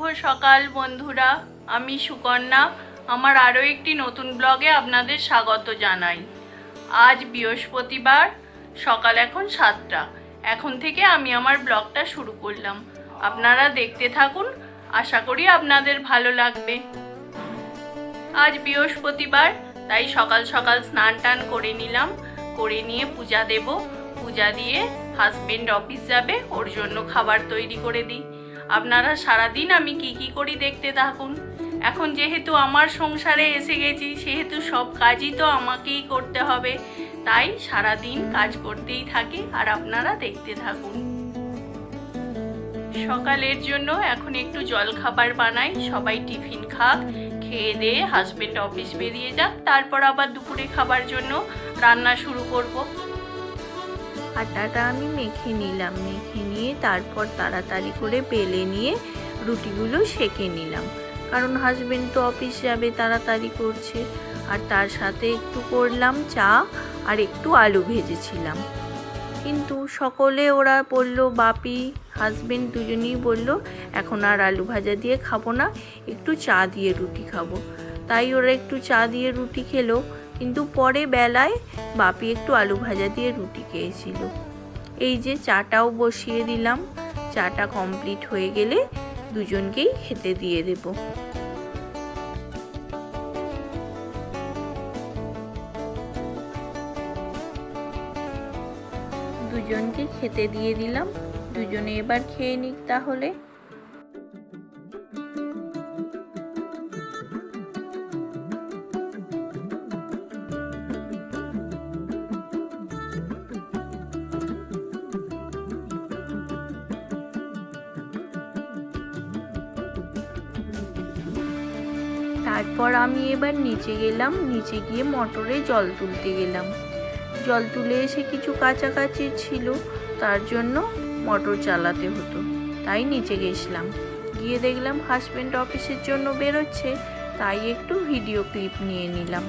সকাল, বন্ধুরা। আমি সুকন্যা। আমার আরও একটি নতুন ব্লগে আপনাদের স্বাগত জানাই। আজ বৃহস্পতিবার, সকাল এখন সাতটা। এখন থেকে আমি আমার ব্লগটা শুরু করলাম। আপনারা দেখতে থাকুন। আশা করি আপনাদের ভালো লাগবে। আজ বৃহস্পতিবার, তাই সকাল সকাল স্নান টান করে নিলাম। করে নিয়ে পূজা দেব। পূজা দিয়ে হাজবেন্ড অফিস যাবে। ওর জন্য খাবার তৈরি করে দিই। আপনারা সারাদিন আমি কি কি করি দেখতে থাকুন। এখন যেহেতু আমার সংসারে এসে গেছি, সেহেতু সব কাজই তো আমাকেই করতে হবে। তাই সারাদিন কাজ করতেই থাকি আর আপনারা দেখতে থাকুন। সকালের জন্য এখন একটু জল খাবার বানাই, সবাই টিফিন খাক, খেয়ে দিয়ে হাজবেন্ড অফিস বেরিয়ে যাক, তারপর আবার দুপুরে খাবার জন্য রান্না শুরু করব। আটাটা আমি মেখে নিলাম। মেখে নিয়ে তারপর তাড়াতাড়ি করে বেলে নিয়ে রুটিগুলো সেকে নিলাম। কারণ হাজবেন্ড তো অফিস যাবে, তাড়াতাড়ি করছে। আর তার সাথে একটু করলাম চা আর একটু আলু ভেজেছিলাম। কিন্তু সকলে ওরা বলল, বাপি হাজবেন্ড দুজনেই বলল, এখন আর আলু ভাজা দিয়ে খাব না, একটু চা দিয়ে রুটি খাব। তাই ওরা একটু চা দিয়ে রুটি খেলো। কিন্তু পরে বেলায় বাপি একটু আলু ভাজা দিয়ে রুটি খেয়েছিল। এই যে চাটাও বসিয়ে দিলাম। চাটা কমপ্লিট হয়ে গেলে দুজনকেই খেতে দিয়ে দেব। দুজনকে খেতে দিয়ে দিলাম। দুজনে এবার খেয়ে নিক তাহলে। তারপর আমি এবার নিচে গেলাম, নিচে গিয়ে মোটরে জল তুলতে গেলাম। জল তুলে এসে কিছু কাছাকাছি ছিল, তার জন্য মোটর চালাতে হতো। তাই নিচে গেছিলাম। গিয়ে দেখলাম হাজব্যান্ড অফিসের জন্য বেরোচ্ছে, তাই একটু ভিডিও ক্লিপ নিয়ে নিলাম।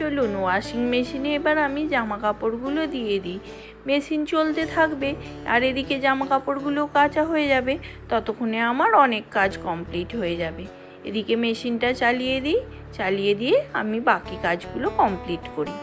চলুন ওয়াশিং মেশিনে এবার আমি জামা কাপড়গুলো দিয়ে দিই। মেশিন চলতে থাকবে, আর এদিকে জামা কাপড়গুলো কাঁচা হয়ে যাবে, ততক্ষণে আমার অনেক কাজ কমপ্লিট হয়ে যাবে। এদিকে মেশিনটা চালিয়ে দিই, চালিয়ে দিয়ে আমি বাকি কাজগুলো কমপ্লিট করি।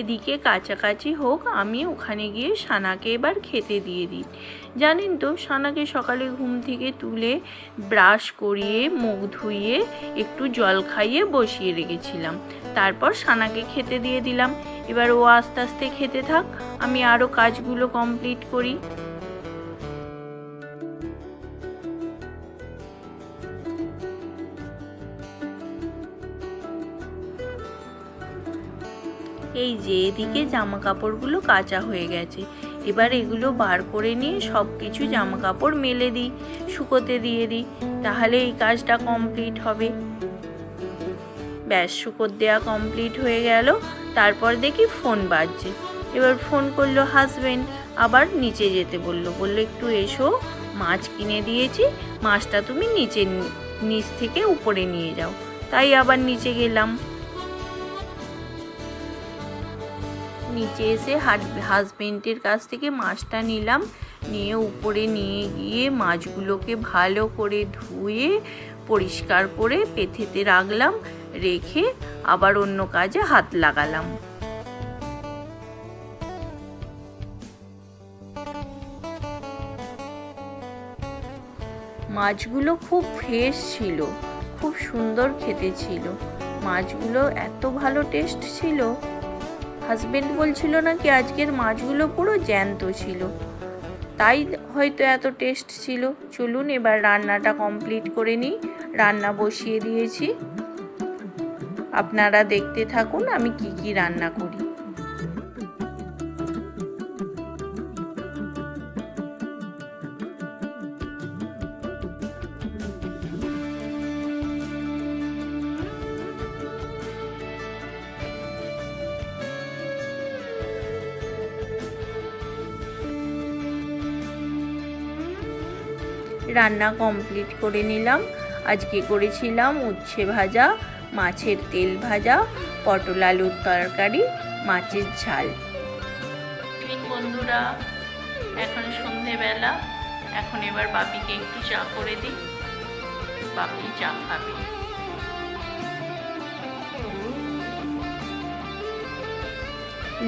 এদিকে কাছাকাছি হোক, আমি ওখানে গিয়ে সানাকে এবার খেতে দিয়ে দিই। জানেন তো, সানাকে সকালে ঘুম থেকে তুলে ব্রাশ করিয়ে, মুখ ধুইয়ে, একটু জল খাইয়ে বসিয়ে রেখেছিলাম। তারপর সানাকে খেতে দিয়ে দিলাম। এবার ও আস্তে আস্তে খেতে থাক, আমি আরও কাজগুলো কমপ্লিট করি। যে এদিকে জামা কাপড়গুলো কাঁচা হয়ে গেছে। এবার এগুলো বার করে নিয়ে সব কিছু জামা কাপড় মেলে দিই, শুকোতে দিয়ে দিই, তাহলে এই কাজটা কমপ্লিট হবে। ব্যাস শুকোর দেওয়া কমপ্লিট হয়ে গেল, তারপর দেখি ফোন বাজছে। এবার ফোন করল হাজবেন্ড, আবার নিচে যেতে বলল। বলল, একটু এসো, মাছ কিনে দিয়েছি, মাছটা তুমি নিচে নিচ থেকে উপরে নিয়ে যাও। তাই আবার নিচে গেলাম। নিচে এসে হাজবেন্ডের কাছ থেকে মাছটা নিলাম। নিয়ে উপরে নিয়ে গিয়ে মাছগুলোকে ভালো করে ধুয়ে, পরিষ্কার করে পেথেতে রাখলাম। রেখে আবার অন্য কাজে হাত লাগালাম। মাছগুলো খুব ফ্রেশ ছিল, খুব সুন্দর খেতে ছিল। মাছগুলো এত ভালো টেস্ট ছিল। হাজবেন্ড বলছিল নাকি আজকের মাছগুলো পুরো জ্যান্ত ছিল। তাই হয়তো এত টেস্ট ছিল। চলুন এবার রান্নাটা কমপ্লিট করে নিই। রান্না বসিয়ে দিয়েছি। আপনারা দেখতে থাকুন আমি কি কি রান্না করি। রান্না কমপ্লিট করে নিলাম। আজকে করেছিলাম উচ্ছে ভাজা মাছের তেল ভাজা পটল আলুর তরকারি মাছের ঝাল। বন্ধুরা এখন সন্ধেবেলা। এখন এবার বাপিকে একটু চা করে দিই। বাপি চা খাবে।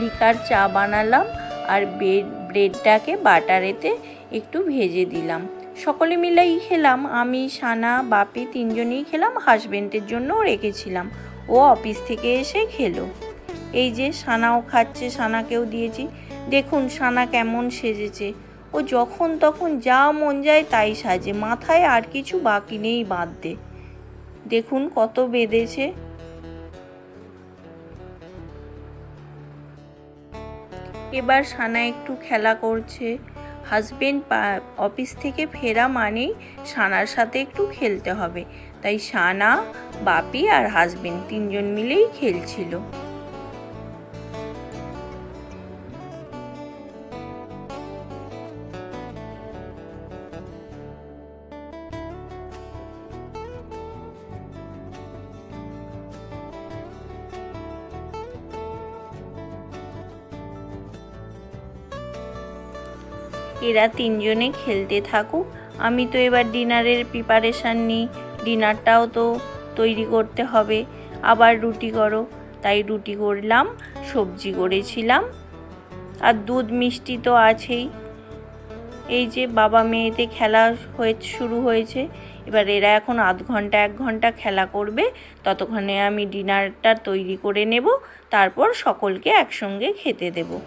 লিকার চা বানালাম আর ব্রেড ব্রেডটাকে বাটারেতে একটু ভেজে দিলাম। সকলে মিলেই খেলাম। আমি, সানা, বাপি তিনজনেই খেলাম, হাজবেন্ডের জন্যও রেখেছিলাম। ও অফিস থেকে এসে খেলো। এই যে সানাও খাচ্ছে, সানাকেও দিয়েছি। দেখুন, সানা কেমন সেজেছে। ও যখন তখন যা মন যায় তাই সাজে। মাথায় আর কিছু বাকি নেই বাঁধতে। দেখুন কত বেঁধেছে। এবার সানা একটু খেলা করছে। হাজবেন্ড অফিস থেকে ফেরা মানেই সানার সাথে একটু খেলতে হবে। তাই সানা, বাপি আর হাজবেন্ড তিনজন মিলেই খেলছিল। এরা তিনজনে খেলতে থাকুক। আমি তো এবার ডিনারের প্রিপারেশান নিই। ডিনারটাও তো তৈরি করতে হবে। আবার রুটি করো। তাই রুটি করলাম, সবজি করেছিলাম। আর দুধ মিষ্টি তো আছেই। এই যে বাবা মেয়েতে খেলা হয়ে, শুরু হয়েছে। এবার এরা এখন আধ ঘণ্টা, এক ঘণ্টা খেলা করবে। ততক্ষণে আমি ডিনারটা তৈরি করে নেব। তারপর সকলকে একসঙ্গে খেতে দেবো।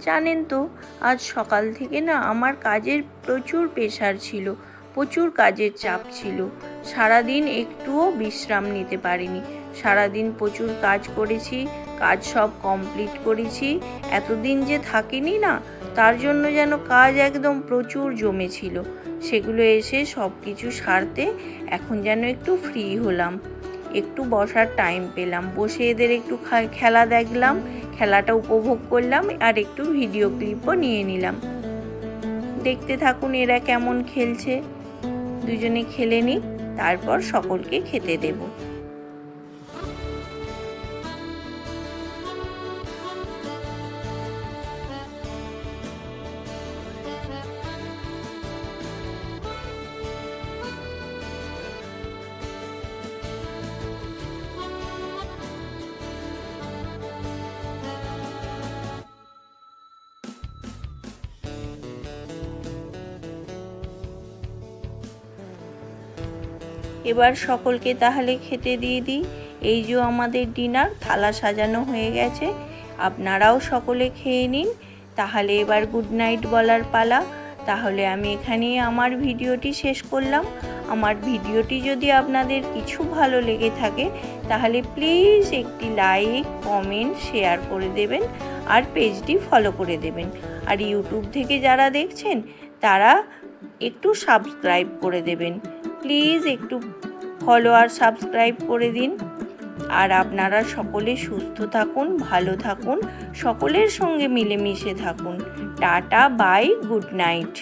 জানেন তো, আজ সকাল থেকে না আমার কাজের প্রচুর প্রেশার ছিল, প্রচুর কাজের চাপ ছিল। সারাদিন একটুও বিশ্রাম নিতে পারিনি। সারাদিন প্রচুর কাজ করেছি, কাজ সব কমপ্লিট করেছি। এতদিন যে থাকিনি না, তার জন্য যেন কাজ একদম প্রচুর জমেছিল। সেগুলো এসে সব কিছু সারতে এখন যেন একটু ফ্রি হলাম। একটু বসার টাইম পেলাম। বসে এদের একটু খেলা দেখলাম। খেলাটা উপভোগ করলাম আর একটু ভিডিও ক্লিপও নিয়ে নিলাম। দেখতে থাকুন এরা কেমন খেলছে। দুজনে খেলে নি তারপর সকলকে খেতে দেবো। এবার সকলকে তাহলে খেতে দিয়ে দিই। এই যে আমাদের ডিনার, থালা সাজানো হয়ে গেছে। আপনারাও সকলে খেয়ে নিন। তাহলে এবার গুড নাইট বলার পালা। তাহলে আমি এখানেই আমার ভিডিওটি শেষ করলাম। আমার ভিডিওটি যদি আপনাদের কিছু ভালো লেগে থাকে, তাহলে প্লিজ একটি লাইক কমেন্ট শেয়ার করে দেবেন আর পেজটি ফলো করে দেবেন। আর ইউটিউব থেকে যারা দেখছেন, তারা একটু সাবস্ক্রাইব করে দেবেন। প্লিজ একটু ফলো আর সাবস্ক্রাইব করে দিন। আর আপনারা সকলে সুস্থ থাকুন, ভালো থাকুন, সকলের সঙ্গে মিলেমিশে থাকুন। Tata bye good night